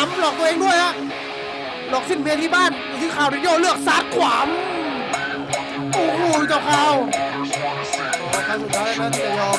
ามหลอกตัวเองด้วยฮะหลอกสิ้นเพที่บ้านอยู่ที่ข่าวดิโยเลือกซัดขวามโอ้โหเจ้าข่าวครั้งสุดท้ายนะที่จะยอม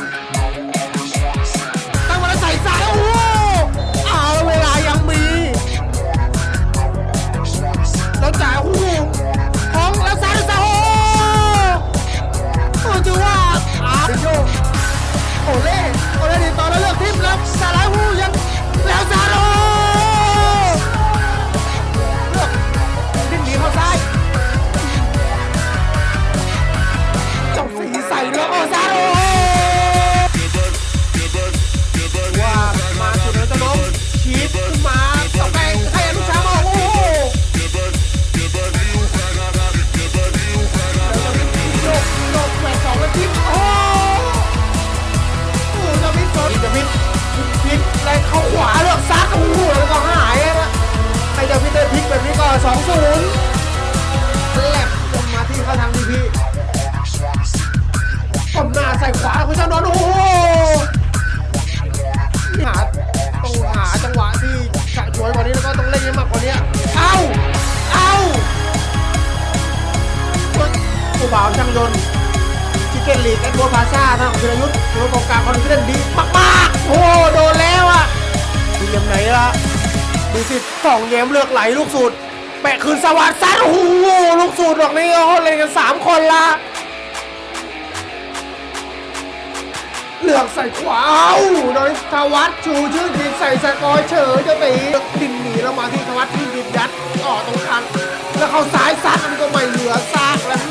แรงเข้าขวาเลือกซัดโอ้โหแล้วก็หายนะใครจะพิเตอร์พลิกแบบนี้ก็สองศูนย์แลบลงมาที่เข้าทางดีพีก้มหน้าใส่ขวาคุณเจ้านนท์โอ้โหหาต้องหาจังหวะที่จะช่วยกว่านี้แล้วก็ต้องเล่นให้มากกว่านี้เอ้าเอ้าผู้บ่าวช่างยนต์ชิคเก้นลีกแอดโบพาซ่านะของธีรยุทธ์โดนกองกลางคนที่เล่นดีมากๆโอ้โหโดนแล้ว อะเลี่ยมไหนล่ะดูสิสองเยมเลือกไหลลูกสูตรแปะคืนสวัสดิ์ซัดโอ้โหลูกสูตรดอกนี้โอ้โหเล่นกันสามคนละเลือกใส่ขวาเอ้าโดยธวัฒน์ชูชื่อทีใส่สกอร์เฉยจะตีดินหนีแล้วมาที่ธวัฒน์ที่ดินยัดต่อตรงคันแล้วเขาซ้ายซัดมันก็ไม่เหลือซากแล้ว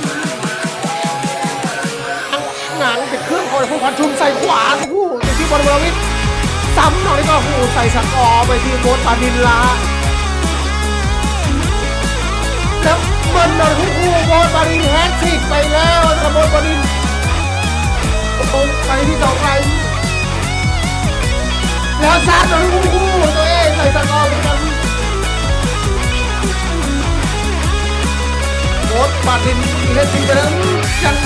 หนังติดเครื่องคอยผู้พันชุมใส่ขวาโอ้โหที่บอลเวอร์วิท ซ้ำหน่อยก็หูใส่สกอไปที่โบสปาดินลา แล้วเบิ้ลหน่อยคู่คู่โบสปาดินแฮตทริกไปแล้วกับโบสปาดินโอ้ไปที่สองไปแล้วซัดหน่อยคู่คู่ตัวเองใส่สกออเหมือนกันโบสปาดินแฮตทริกไปแล้วยัง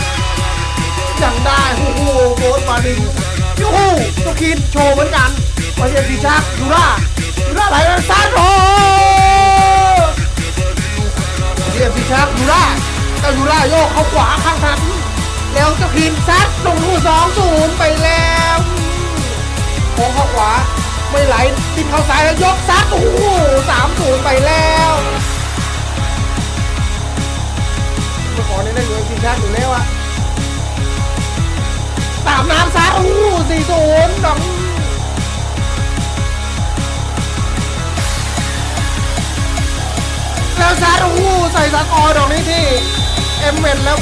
ยังได้คู่คู่โบสปาดิน ยูฮูตุกินโชว์เหมือนกันมาเชียร์สีชักยูร่ายูร่าไหลไปซ้ายโอ้เชียร์สีชักยูร่าเจ้ายูร่าโยกเข้าขวาข้างทางแล้วเจ้าคินซัดลงลูสองศูนย์ไปแล้วโค้งเข้าขวาไม่ไหลติดเข้าซ้ายแล้วยกซัดโอ้โห ศูนย์ดองแล้วซาโอ้ใส่สกอร์ดอกนี้ที่เอ็มเวนแล้ว